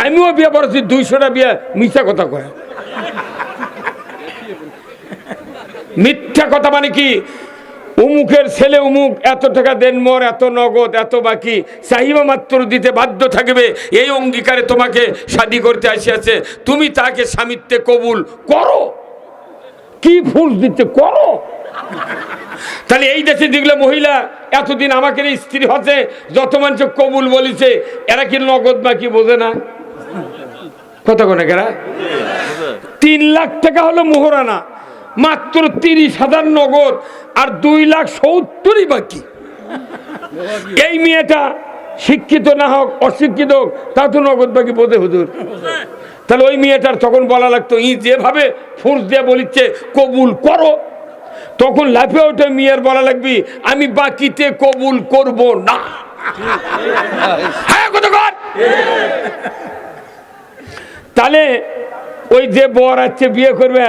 আমিও বিয়ে পড়েছি, দুইশোটা বিয়ে মিথ্যা কথা কয়। মিথ্যা কথা মানে কি? উমুকের ছেলে উমুক, এত টাকা দেন মর, এত নগদ, এত বাকি চাহিবা মাত্র দিতে বাধ্য থাকবে, এই অঙ্গীকারে তোমাকে শাদি করতে আসিয়াছে। তুমি তাকে স্বামিত্বে কবুল করো। কি ফুল দিতে করো। তাহলে এই দেশে যেগুলো মহিলা এতদিন আমাকে স্ত্রী হচ্ছে, যত মানুষ কবুল বলিছে, এরা কি নগদ বাকি বোঝে না? কত করে কেরা তিন লাখ টাকা হলো মোহরানা, মাত্র তিরিশ হাজার নগদ আর দুই লাখ সত্তরই বাকি। এই মেয়েটা শিক্ষিত না হোক, অশিক্ষিত হোক তা তো নগদ বাকি বোধে হুজুর। তাহলে ওই মেয়েটার তখন বলা লাগতো, ই যেভাবে ফোর্স দিয়ে বলিচ্ছে, কবুল করো। তখন লাফে ওঠে মেয়ের বলা লাগবি, আমি বাকিতে কবুল করব না। হ্যাঁ কর? তাহলে ওই যে বর আছে বিয়ে করবে,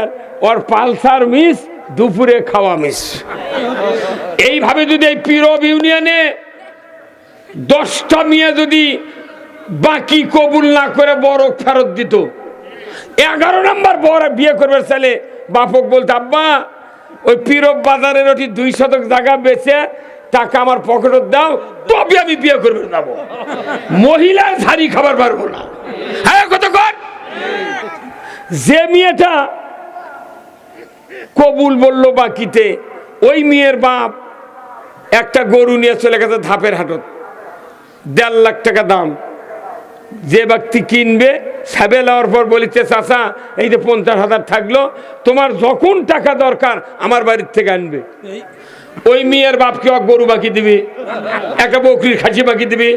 ওর পালসার মিস, দুপুরে খাওয়া মিস। এইভাবে যদি এই পিরব ইউনিয়নে দশটা মেয়ে যদি বাকি কবুল না করে বড় ফেরত দিত, এগারো নম্বর বর বিয়ে করবে ছেলে, বাপক বলতে, আব্বা, ওই পিরব বাজারের ওটি দুই শতক জায়গা বেচে টাকা আমার পকেটত দাও, তবে আমি বিয়ে করবে যাব মহিলার শাড়ি খাবার পারব না। হ্যাঁ যে মেয়েটা কবুল বলল বাকিতে, ওই মেয়ের বাপ একটা গরু নিয়ে চলে গেছে ধাপের হাটত। দেড় লাখ টাকা দাম। যে ব্যক্তি কিনবে, সাবে লওয়ার পর বলিতে চাচা, এই যে পঞ্চাশ হাজার থাকল, তোমার যখন টাকা দরকার, আমার বাড়ির থেকে আনবে। ওই মেয়ের বাপকে গরু বাকি দিবি, একটা বকরির খাসি বাকি দিবি,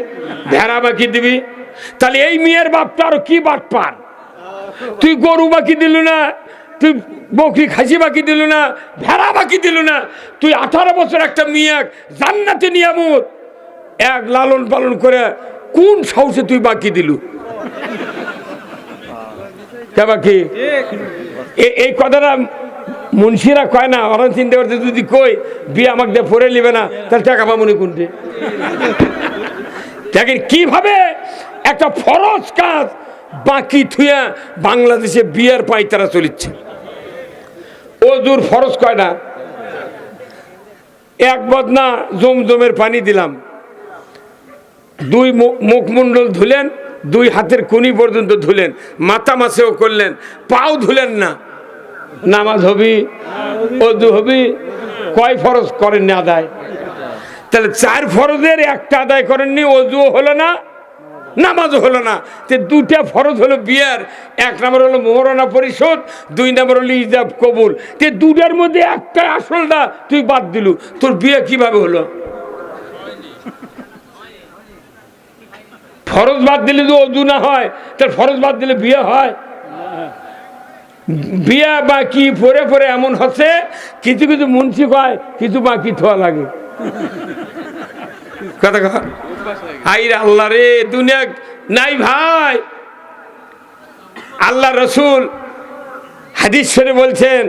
ভেড়া বাকি দিবি। তাহলে এই মেয়ের বাপটা আরও কি বাট পার তুই গরু বাকি দিল না, তুই বকরি, খাসি বাকি দিল না, ভেড়া বাকি দিল না, তুই আঠারো বছর একটা মেয়ে, জান্নাতে নিয়ামত। এক লালন পালন করে কোন সাহসে তুই বাকি দিলু? বাকি? এই কথাটা মুন্সিরা কয় না, ওরা চিন্তা করতে যদি কই বিয়ে আমাকে দিয়ে পড়ে নিবে না, তাহলে টাকা পাবনি কোনটে? দেখেন কীভাবে একটা ফরজ কাজ বাকি থুয়া বাংলাদেশে বিয়ের পাইতারা চলিচ্ছে। দূর ফরজ কয় না? এক বদনা জমজমের পানি দিলাম। দুই মুখমণ্ডল ধুলেন, দুই হাতের কুনি পর্যন্ত ধুলেন, মাথা মাছেও করলেন, পাও ধুলেন না। নামাজ হবি, অজু হবি, কয় ফরজ করেননি আদায়? তাহলে চার ফরজের একটা আদায় করেননি অজু হলো না নামাজও হলো না। তে দুটা ফরজ হলো বিয়ার। এক নম্বর হলো মোহরানা পরিশোধ, দুই নম্বর হলো ইজাব কবুল। তে দুটার মধ্যে একটা আসলটা তুই বাদ দিলু। তোর বিয়ে কীভাবে হলো? ফরজ বাদ দিলে তো অজু না হয় তার ফরজ বাদ দিলে বিয়ে হয়। বিয়া বাকি পরে পরে এমন হচ্ছে, কিছু কিছু মুন্সি কয়, কিছু বাকি থোয়া লাগে। কথা কয়? আল্লাহ রে, দুনিয়া নাই ভাই। আল্লাহ রসুল হাদিস বলছেন,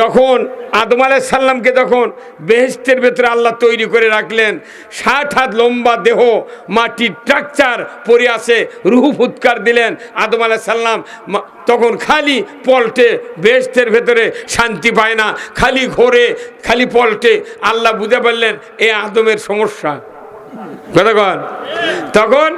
যখন আদম আলাইহিস সাল্লামকে যখন বেহেস্তের ভেতরে আল্লাহ তৈরি করে রাখলেন, ষাট হাত লম্বা দেহ, মাটির ট্রাকচার পরে আছে, রুহু ফুৎকার দিলেন আদম আলাইহিস সাল্লাম তখন খালি পল্টে বেহেস্তের ভেতরে শান্তি পায় না, খালি ঘোরে, খালি পল্টে। আল্লাহ বুঝে পারলেন এ আদমের সমস্যা। কতক্ষণ তখন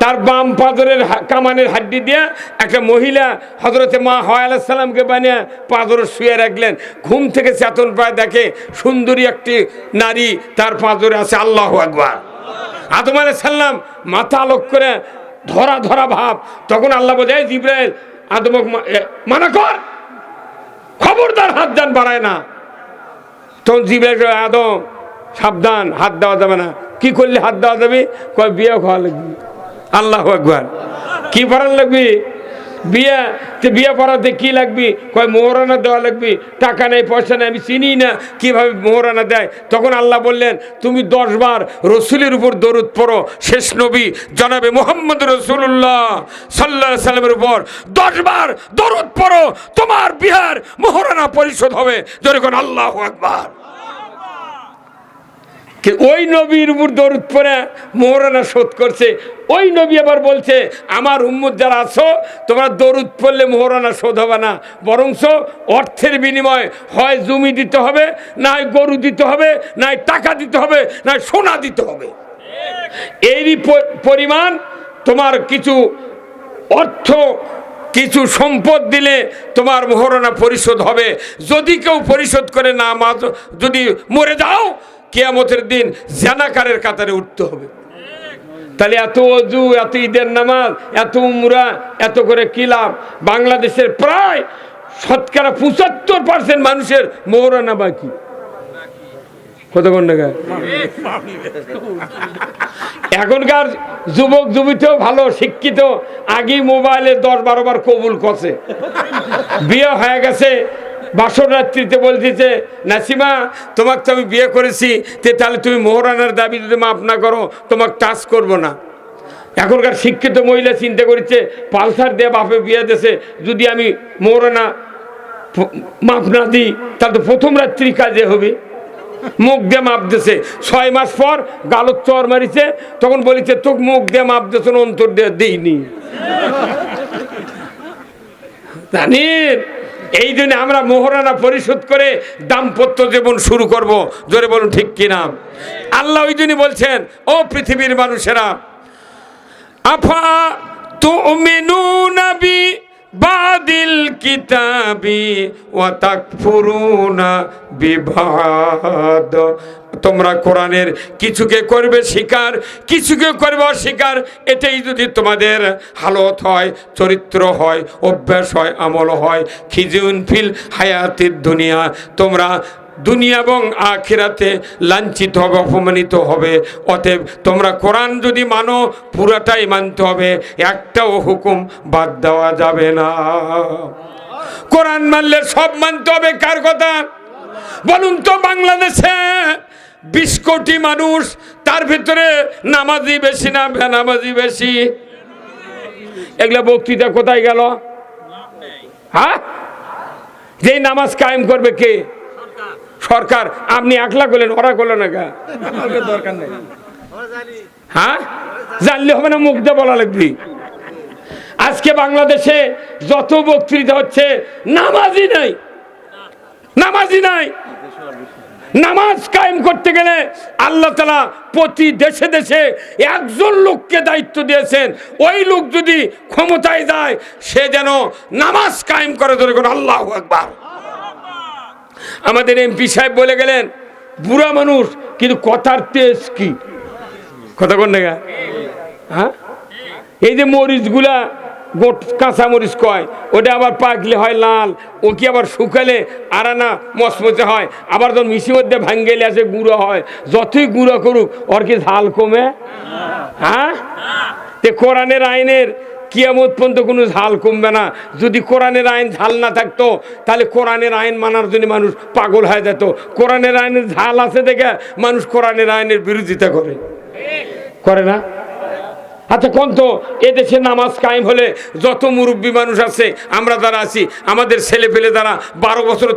তার বাম পাজরের হা- কামানের হাড্ডি দিয়ে একটা মহিলা হজরতে মা সালামকে বানিয়ে পাজর শুয়ে রাখলেন। ঘুম থেকে চেতন পায় দেখে সুন্দরী একটি নারী তার পাজরে আছে, আল্লাহ আকবার। আদম সাল্লাম মাথা আলোক করে ধরা ধরা ভাব। তখন আল্লাহ বোঝায় জিব্রাইল আদমক মানা কর, খবরদার হাত দান, বাড়ায় না। তখন জিব্রাইল আদম, সাবধান, হাত দেওয়া যাবে না। কি করলে হাত দেওয়া যাবে কয়, বিয়ে খাওয়া লাগবে। আল্লাহ একবার কি পড়ার লাগবে? বিয়ে, তো বিয়ে পড়াতে কি লাগবে? কয়, মোহরানা দেওয়া লাগবে। টাকা নেই, পয়সা নেই, আমি চিনি না কীভাবে মোহরানা দেয়। তখন আল্লাহ বললেন, তুমি দশবার রসুলের উপর দরুদ পড়ো, শেষ নবী জনাবে মোহাম্মদ রসুল্লাহ সাল্লাহ সাল্লামের উপর দশবার দরুদ পড়ো, তোমার বিহার মোহরানা পরিশোধ হবে। যেরকম আল্লাহ একবার ওই নবীর উপর দরুদ পরে মোহরানা শোধ করছে। ওই নবী আবার বলছে, আমার উম্মত যারা আছো, তোমরা দরুদ পড়লে মোহরানা শোধ হবে না। বরংস অর্থের বিনিময়ে হয় জমি দিতে হবে, না হয় গরু দিতে হবে, না টাকা দিতে হবে, না সোনা দিতে হবে। এরই পরিমাণ তোমার কিছু অর্থ, কিছু সম্পদ দিলে তোমার মোহরণা পরিশোধ হবে। যদি কেউ পরিশোধ করে না যদি মরে যাও কেয়ামতের দিন জানাকারের কাতারে উঠতে হবে। তাহলে এত অজু, এত ঈদের নামাজ, এত উমরা, এত করে কি লাভ? বাংলাদেশের প্রায় শতকরা পঁচাত্তর পার্সেন্ট মানুষের মোহরানা বাকি। এখনকার যুবক, যুবতীও ভালো, শিক্ষিত, আগেই মোবাইলে দশ বারো বার কবুল করছে। বিয়ে হয়ে গেছে বাসর রাত্রিতে বলতেছে, নাসিমা, তোমাকে তো আমি বিয়ে করেছি, তে তাহলে তুমি মোহরানার দাবি যদি মাফ না করো, তোমাকে টাচ করব না। এখনকার শিক্ষিত মহিলা চিন্তা করেছে, পালসার দিয়ে বাপে বিয়ে দেশে যদি আমি মোহরানা মাপ না দিই, তাহলে তো প্রথম রাত্রি কাজে হবে। মুখ দিয়ে মাপ দিছে ছয় মাস পর গালত চর মারিছে, তখন বলিছে, তোকে মুখ দিয়ে মাপ দিয়েছ, অন্তর দিয়ে দিইনি। জানিন এই জন্য আমরা মোহরানা পরিশোধ করে দাম্পত্য জীবন শুরু করব। জোরে বলুন, ঠিক কিনা আল্লাহ ওই জন্য বলছেন, ও পৃথিবীর মানুষেরা, আফা তুমিনুনা বি বাদিল কিতাবি ওয়া তাকফুরুনা বিবাদ। তোমরা কোরআনের কিছুকে করবে শিকার, কিছুকে করবে অস্বীকার, এটাই যদি তোমাদের হালত হয়, চরিত্র হয়, অভ্যাস হয়, আমল হয়, খিজুন ফিল হায়াতির দুনিয়া, তোমরা দুনিয়া এবং আখিরাতে লাঞ্ছিত হবে, অপমানিত হবে। অতএব তোমরা কোরআন যদি মানো, পুরাটাই মানতে হবে। একটাও হুকুম বাদ দেওয়া যাবে না। কোরআন মানলে সব মানতে হবে, কার কথা? বলুন তো বাংলাদেশে বিশ কোটি মানুষ, তার ভিতরে নামাজি বেশি না বেনামাজি বেশি? এগুলো বক্তৃতা কোথায় গেল? হ্যাঁ? যেই নামাজ কায়েম করবে কে? সরকার আপনি একলা করলেন ওরা করল না গা। দরকার নেই। হ্যাঁ? জানলে হবে না মুখ দিয়ে বলা লাগবি। আজকে বাংলাদেশে যত বক্তৃতা হচ্ছে নামাজই নাই। নামাজই নাই। নামাজ কায়েম করতে গেলে আল্লাহ তালা প্রতি দেশে দেশে একজন লোককে দায়িত্ব দিয়েছেন। ওই লোক যদি ক্ষমতায় যায় সে যেন নামাজ কায়েম করে ধরে কোন আল্লাহ একবার আমাদের এমপি সাহেব বলে গেলেন, বুড়া মানুষ, কিন্তু কথার তেজ কি? কথা কোন হ্যাঁ? এই যে মরিচগুলা গোট কাঁচা মরিচ কয়, ওটা আবার পাকলে হয় লাল, ও কি আবার শুকালে? আরানা মচমচে হয়। আবার যখন মিশি মধ্যে ভাঙ্গেলে আসে গুঁড়ো হয়। যতই গুঁড়ো করুক, ওর কি ঝাল কমে? হ্যাঁ? কোরআনের আইনের কিয়ামত পর্যন্ত কোনো ঝাল কমবে না। যদি কোরআনের আইন ঝাল না থাকতো, তাহলে কোরআনের আইন মানার জন্য মানুষ পাগল হয়ে যেত। কোরআনের আইনের ঝাল আছে দেখে মানুষ কোরআনের আইনের বিরোধিতা করে। করে না? আচ্ছা কোন তো এদেশে নামাজ কায়েম হলে যত মুরব্বী মানুষ আছে, আমরা যারা আছি, আমাদের ছেলে পেলে যারা বারো বছর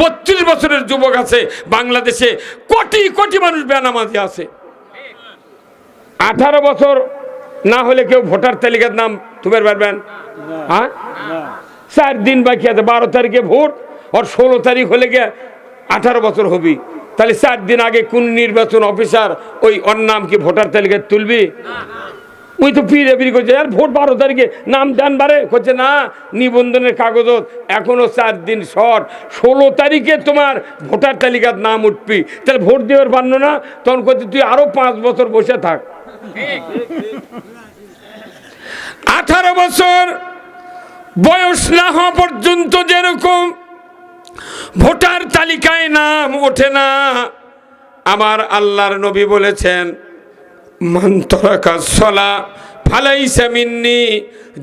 বত্রিশ বছরের যুবক আছে, বাংলাদেশে কোটি কোটি মানুষ বেনামাজি আছে। আঠারো বছর না হলে কেউ ভোটার তালিকার নাম তুমের পারবেন হ্যাঁ? চার দিন বাকি আছে, বারো তারিখে ভোট আর ষোলো তারিখ হলে গিয়ে আঠারো বছর হবি। তাহলে চার দিন আগে কোন নির্বাচন অফিসার ওই ওর নাম কি ভোটার তালিকায় তুলবি? ওই তো ফিরে ফিরে করছে, আর ভোট বারো তারিখে নাম জানবারে? করছে, না, নিবন্ধনের কাগজত এখনও চার দিন শর্ট। ষোলো তারিখে তোমার ভোটার তালিকার নাম উঠবি। তাহলে ভোট দেওয়ার পারল না? তখন করছে, তুই আরও পাঁচ বছর বসে থাক। আঠারো বছর বয়স না হওয়া পর্যন্ত যেরকম ভোটার তালিকায় নাম ওঠে না, আমার আল্লাহর নবী বলেছেন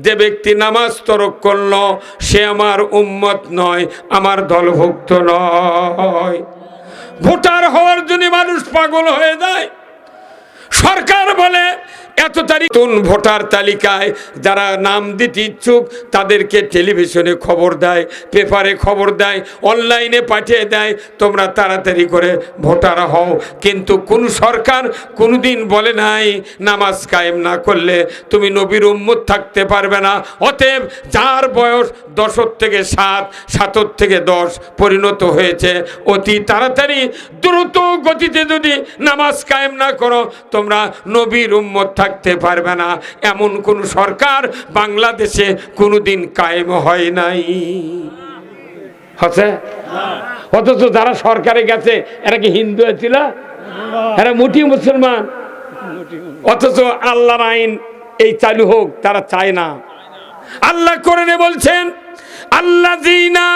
যে ব্যক্তি নামাজ তরক করল, সে আমার উম্মত নয়, আমার দলভুক্ত নয়। ভোটার হওয়ার জন্য মানুষ পাগল হয়ে যায়। সরকার বলে এত তারিখ নতুন ভোটার তালিকায় যারা নাম দিতে ইচ্ছুক, তাদেরকে টেলিভিশনে খবর দেয়, পেপারে খবর দেয়, অনলাইনে পাঠিয়ে দেয়, তোমরা তাড়াতাড়ি করে ভোটার হও। কিন্তু কোন সরকার কোনোদিন বলে নাই, নামাজ কায়েম না করলে তুমি নবীর উম্মত থাকতে পারবে না। অতএব যার বয়স দশর থেকে সাত, সাতর থেকে দশ পরিণত হয়েছে, অতি তাড়াতাড়ি দ্রুত গতিতে যদি নামাজ কায়েম না করো, তোমরা নবীর উম্মত থাকতে পারবে না। এমন কোন সরকার বাংলাদেশে কোনোদিন কায়েম হয় নাই। হচ্ছে? অথচ যারা সরকারে গেছে, এরা কি হিন্দু ছিল এরা মুটি মুসলমান। অথচ আল্লাহর আইন এই চালু হোক, তারা চায় না। আল্লাহ করে বলছেন আল্লাহ জিনা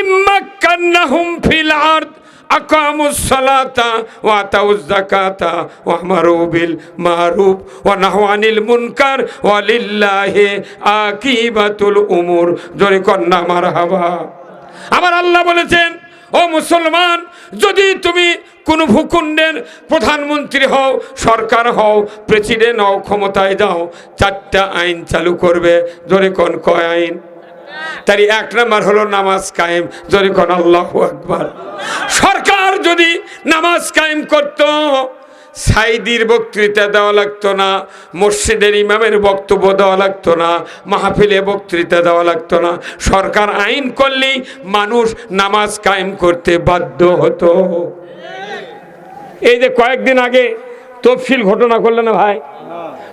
ইম্মাক্কান্নাহুম ফিল আরদ আকামুসলাতা ওয়া তাউজ্জাকাতা ওয়া আমারু মারুফ ওয়া নাহওয়ানিল মুনকার ওয়া লিল্লাহি আকিবাতুল উমুর। জোরে কন্যা মারহাবা। আল্লাহ বলেছেন, ও মুসলমান, যদি তুমি কোন ভূখণ্ডের প্রধানমন্ত্রী হও, সরকার হও, প্রেসিডেন্ট হও, ক্ষমতায় যাও, চারটা আইন চালু করবে। জোরে কোন কয় আইন? তারই এক নাম্বার হলো নামাজ কায়েম। জোরে কোন আল্লাহ আকবার। সরকার যদি নামাজ কায়েম করত সাইদির বক্তৃতা দেওয়া লাগতো না মসজিদের ইমামের বক্তব্য দেওয়া লাগতো না মাহফিলে বক্তৃতা দেওয়া লাগতো না সরকার আইন করলেই মানুষ নামাজ কায়েম করতে বাধ্য হতো। এই যে কয়েকদিন আগে তফসিল ঘটনা করল না ভাই?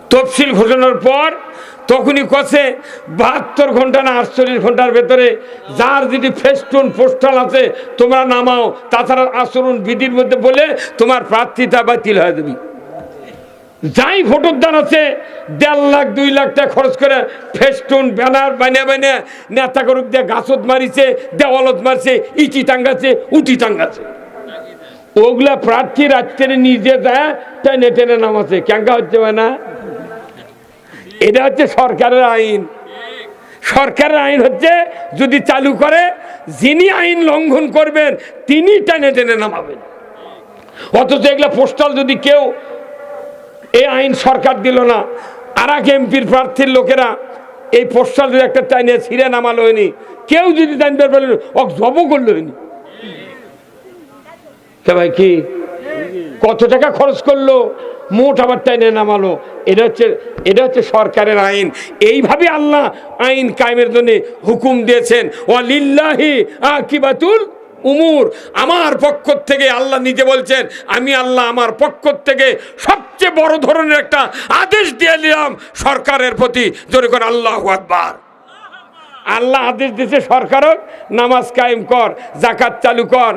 তফসিল ঘটনার পর তখনই কষে বাহাত্তর ঘণ্টা না আটচল্লিশ ঘণ্টার ভেতরে যার যদি ফেস্টুন পোস্টাল আছে, তোমরা নামাও। তাছাড়া আচরণ বিধির মধ্যে বলে তোমার প্রার্থিতা বাতিল হয়ে যাবি। যাই ভোটের দান আছে, দেড় লাখ, দুই লাখ টাকা খরচ করে ফেস্টুন, ব্যানার বানিয়ে বানিয়ে নেতা করুক দিয়ে গাছত মারিছে, দেওয়ালত মারছে ইটি টাঙ্গাছে উটি টাঙ্গাছে ওগুলা প্রার্থী রাত্রে নিজে যায়, টেনে টেনে নামাছে ক্যাঙ্কা হচ্ছে না? এটা হচ্ছে সরকারের আইন। সরকারের আইন হচ্ছে, যদি চালু করে, যিনি আইন লঙ্ঘন করবেন, তিনি টেনে টেনে নামাবেন। অথচ এগুলা পোস্টাল যদি কেউ এই আইন সরকার দিল না আর এক এমপির প্রার্থীর লোকেরা এই পোস্টাল যদি একটা টাইনে ছিঁড়ে নামালো হয়নি কেউ যদি জানতে পারলেন ও জব করল হয়নি ভাই, কি? কত টাকা খরচ করল? মোট আবার টাইনে নামালো। এটা হচ্ছে এটা হচ্ছে সরকারের আইন। এইভাবে আল্লাহ আইন কায়েমের জন্য হুকুম দিয়েছেন। ও ওয়ালিল্লাহি আকিবাতুল উমুর। আমার পক্ষ থেকে আল্লাহ নিজে বলছেন, আমি আল্লাহ আমার পক্ষ থেকে সবচেয়ে বড় ধরনের একটা আদেশ দিয়ে নিলাম সরকারের প্রতি। জোরে করে আল্লাহ আকবার। আল্লাহ আদেশ দিয়েছে সরকারক নামাজ কায়েম কর জাকাত চালু কর,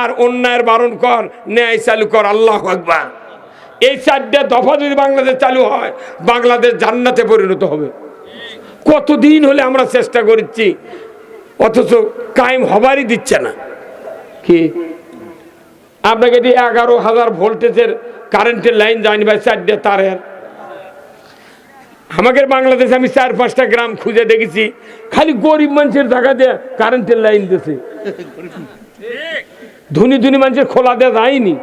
আর অন্যায়ের বারণ কর, ন্যায় চালু কর, আল্লাহ আকবার। এই চারটা দফা যদি বাংলাদেশ চালু হয়, বাংলাদেশ জান্নাতে পরিণত হবে। কতদিন হলে আমরা চেষ্টা করছি, অথচ কায়েম হবারই দিচ্ছে না। কি? আপনাকে এটি এগারো হাজার ভোল্টেজের কারেন্টের লাইন যায়নি ভাই, চারটে তারের। আমাদের বাংলাদেশে আমি চার পাঁচটা গ্রাম খুঁজে দেখেছি, খালি গরিব মানুষের টাকা দিয়ে কারেন্টের লাইন দিয়েছে। ধনী ধনী মানুষের খোলা দেওয়া যায়নি।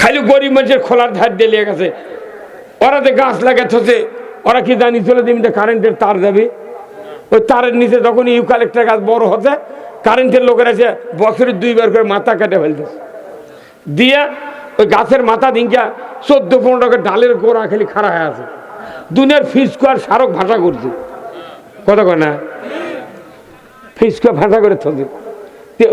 খালি গরিব মানুষের খোলার ধার দিয়ে লেগে গেছে। ওরা যে গাছ লাগাচ্ছে ওরা কি জানি চলে দিমিতে কারেন্টের তার যাবে। ওই তারের নিচে যখন ইউকালেক্টার গাছ বড় হচ্ছে, কারেন্টের লোকের আছে বছরের দুইবার করে মাথা কেটে ফেলতেছে। দিয়া ওই গাছের মাথা দিনকা চোদ্দ পনেরো টাকা ডালের গোড়া খালি খাড়া হয়ে আছে। দুনিয়ার ফিসকো আর সারক ভাষা করছে। কত কয় না? ফিসকো ভাষা করে থাকে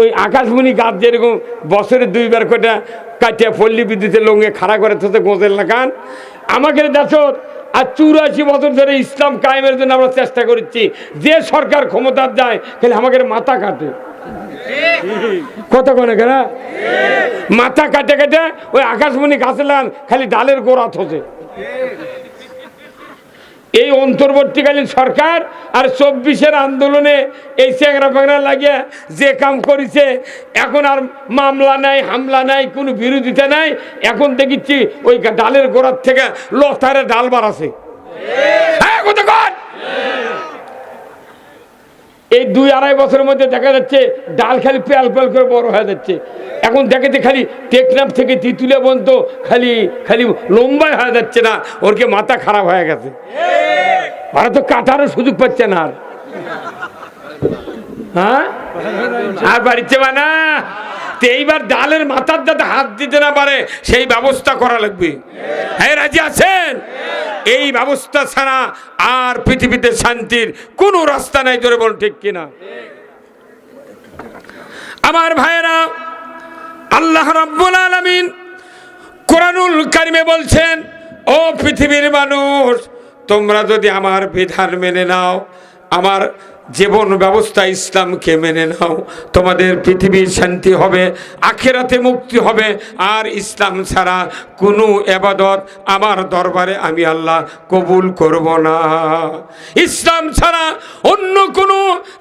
ওই আকাশমণি গাছ যেরকম বছরে দুইবার কটা কাটিয়া পল্লী বিদ্যুতের লঙ্গে খাড়া করে থাকে গোঁজেল না কান? আমাকে দেখো আর চুরাশি বছর ধরে ইসলাম কায়েমের জন্য আমরা চেষ্টা করছি। যে সরকার ক্ষমতার যায় খালি আমাকে মাথা কাটে। কত কোনে কেন? মাথা কাটে কাটে ওই আকাশমণি গাছে খালি ডালের গোড়া থসে এই অন্তর্বর্তীকালীন সরকার আর চব্বিশের আন্দোলনে এই চেংরা ফেংরা লাগিয়ে যে কাম করেছে এখন আর মামলা নাই হামলা নাই কোনো বিরোধিতা নাই এখন দেখিচ্ছি ওই ডালের গোড়ার থেকে লতারে ডাল বাড়াছে হ্যাঁ, কতক্ষণ? এই দুই আড়াই বছরের মধ্যে দেখা যাচ্ছে ডাল খালি পেয়াল পেয়াল করে বড় হয়ে যাচ্ছে। এখন দেখেতে খালি টেকনাফ থেকে তিতুলে পর্যন্ত খালি খালি লম্বাই হয়ে যাচ্ছে না ওর কি মাথা খারাপ হয়ে গেছে। ওরা তো কাটারও সুযোগ পাচ্ছে না আর। হ্যাঁ? আর বাড়িতে বানা তো এইবার ডালের মাথার যাতে হাত দিতে না পারে, সেই ব্যবস্থা করা লাগবে। হ্যাঁ রাজি আছেন? এই ব্যবস্থা ছাড়া আর পৃথিবীতে শান্তির কোনো রাস্তা নাই, জোরে বল ঠিক কিনা? আমার ভাইয়েরা, আল্লাহ রাব্বুল আলামিন কোরআনুল কারিমে বলছেন, ও পৃথিবীর মানুষ, তোমরা যদি আমার বিধান মেনে নাও, আমার জীবন ব্যবস্থা ইসলামকে মেনে নাও। তোমাদের পৃথিবীর শান্তি হবে, আখেরাতে মুক্তি হবে। আর ইসলাম ছাড়া কোনো এবাদত আমার দরবারে আমি আল্লাহ কবুল করব না। ইসলাম ছাড়া অন্য কোনো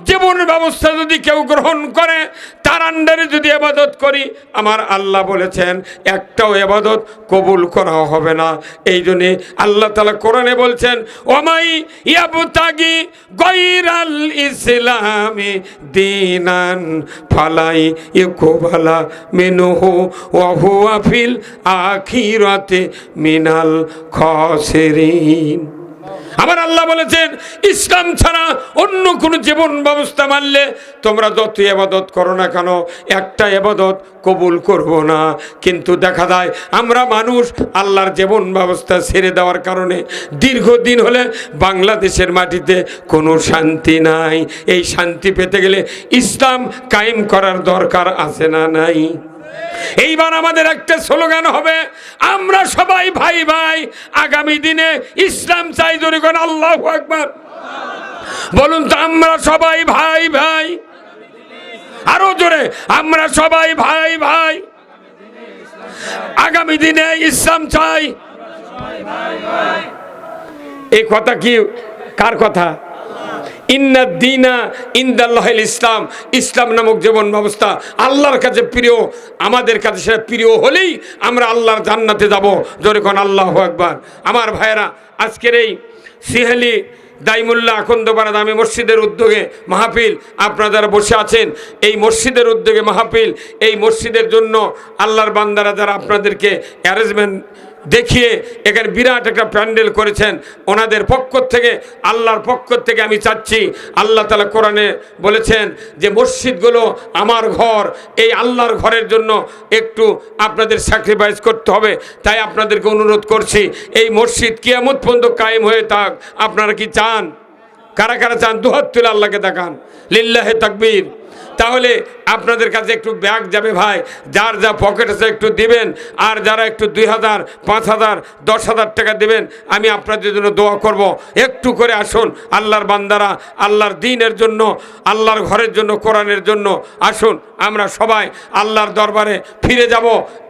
জীবন ব্যবস্থা যদি কেউ গ্রহণ করে, তার আন্ডারে যদি এবাদত করি, আমার আল্লাহ বলেছেন, একটাও এবাদত কবুল করা হবে না। এই জন্যে আল্লাহ তালা কোরআনে বলছেন, ওমাই ইয়াবতাগি গৈরাল ইসলামি দিনান ফালাই ইকুবালা মিনুহু ওয়াহুয়া ফিল আখিরাতে মিনাল খসেরিন। আমার আল্লাহ বলেছেন, ইসলাম ছাড়া অন্য কোনো জীবন ব্যবস্থা মানলে তোমরা যত এবাদত করো না কেন, একটা এবাদত কবুল করব না। কিন্তু দেখা যায়, আমরা মানুষ আল্লাহর জীবন ব্যবস্থা ছেড়ে দেওয়ার কারণে দীর্ঘদিন হলে বাংলাদেশের মাটিতে কোনো শান্তি নাই। এই শান্তি পেতে গেলে ইসলাম কায়েম করার দরকার আছে না নাই? এইবার আমাদের একটা স্লোগান হবে, আমরা সবাই ভাই ভাই, আগামী দিনে ইসলাম চাই জোরে কোন আল্লাহ একবার বলুন তো, আমরা সবাই ভাই ভাই। আরও জোরে, আমরা সবাই ভাই ভাই। আগামী দিনে ইসলাম চাই। এই কথা কি, কার কথা? ইন্না দিনা ইন্দাল্লাহ ইসলাম। ইসলাম নামক জীবন ব্যবস্থা আল্লাহর কাছে প্রিয়, আমাদের কাছে সেটা প্রিয় হলেই আমরা আল্লাহর জান্নাতে যাব। কোন আল্লাহ একবার আমার ভাইয়েরা, আজকের এই সিহেলি দাইমুল্লাহ আখন্দপাড়া দামি মসজিদের উদ্যোগে মাহফিল আপনারা যারা বসে আছেন, এই মসজিদের উদ্যোগে মাহফিল, এই মসজিদের জন্য আল্লাহর বান্দারা যারা আপনাদেরকে অ্যারেঞ্জমেন্ট দেখিয়ে এখানে বিরাট একটা প্যান্ডেল করেছেন। ওনাদের পক্ষ থেকে, আল্লাহর পক্ষ থেকে আমি চাচ্ছি, আল্লাহ তালা কোরআনে বলেছেন যে, মসজিদগুলো আমার ঘর, এই আল্লাহর ঘরের জন্য একটু আপনাদের স্যাক্রিফাইস করতে হবে। তাই আপনাদেরকে অনুরোধ করছি, এই মসজিদ কিয়ামত পর্যন্ত কায়েম হয়ে থাক। আপনারা কি চান? কারা কারা চান? দুহাত তুলে আল্লাহকে দেখান। লিল্লাহে তাকবীর। তাহলে আপনাদের কাছে একটু ব্যাগ যাবে ভাই। যার যা পকেট আছে একটু দিবেন, আর যারা একটু দুই হাজার, পাঁচ হাজার, দশ হাজার টাকা দেবেন, আমি আপনাদের জন্য দোয়া করব। একটু করে আসুন, আল্লাহর বান্দারা, আল্লাহর দিনের জন্য, আল্লাহর ঘরের জন্য, কোরআনের জন্য আসুন। আমরা সবাই আল্লাহর দরবারে ফিরে যাব।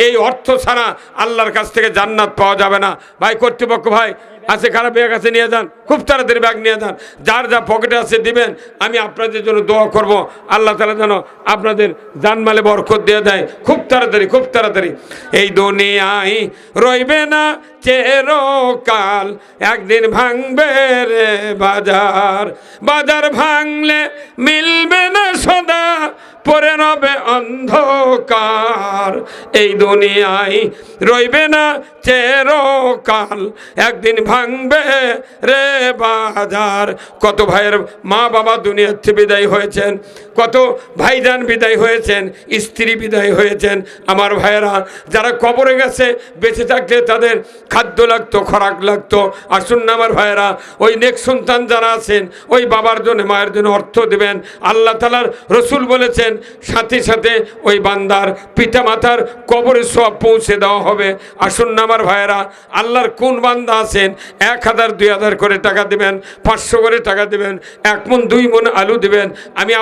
এই অর্থ ছাড়া আল্লাহর কাছ থেকে জান্নাত পাওয়া যাবে না। ভাই, কর্তৃপক্ষ ভাই আছে, খারাপ ব্যাগ আছে নিয়ে যান। খুব তাড়াতাড়ি ব্যাগ নিয়ে যান। যার যা পকেটে আছে দিবেন। আমি আপনাদের জন্য দোয়া করব। আল্লাহ তালা যেন আপনাদের জানমালে বরকত দিয়ে দেয়। খুব তাড়াতাড়ি খুব তাড়াতাড়ি। এই দুনিয়ায় রইবে না চেরকাল। একদিন ভাঙবে রে বাজার। বাজার ভাঙলে মিলবে না সদা। পরে রবে অন্ধকার। এই দুনিয়ায় রইবে না চেরকাল। একদিন ভাঙবে রে বাজার। কত ভাইয়ের মা বাবা দুনিয়ার থেকে বিদায় হয়েছেন, কত ভাইজান বিদায় হয়েছেন, স্ত্রী বিদায় হয়েছেন। আমার ভাইয়েরা, যারা কবরে গেছে, বেঁচে থাকলে তাদের খাদ্য লাগতো, খোরাক লাগতো। আসুন না আমার ভাইয়েরা, ওই নেক সন্তান যারা আছেন, ওই বাবার জন্য, মায়ের জন্য অর্থ দেবেন। আল্লাহ তালার রসুল বলেছেন সাথে সাথে ওই বান্দার পিতা মাতার কবরে সব পৌঁছে দেওয়া হবে। আসুন না আমার ভাইয়েরা, আল্লাহর কোন বান্দা আছেন, এক হাজার, দুই হাজার করে টাকা দেবেন, পাঁচশো করে টাকা দেবেন, এক মন, দুই মন আলু দেবেন। আমি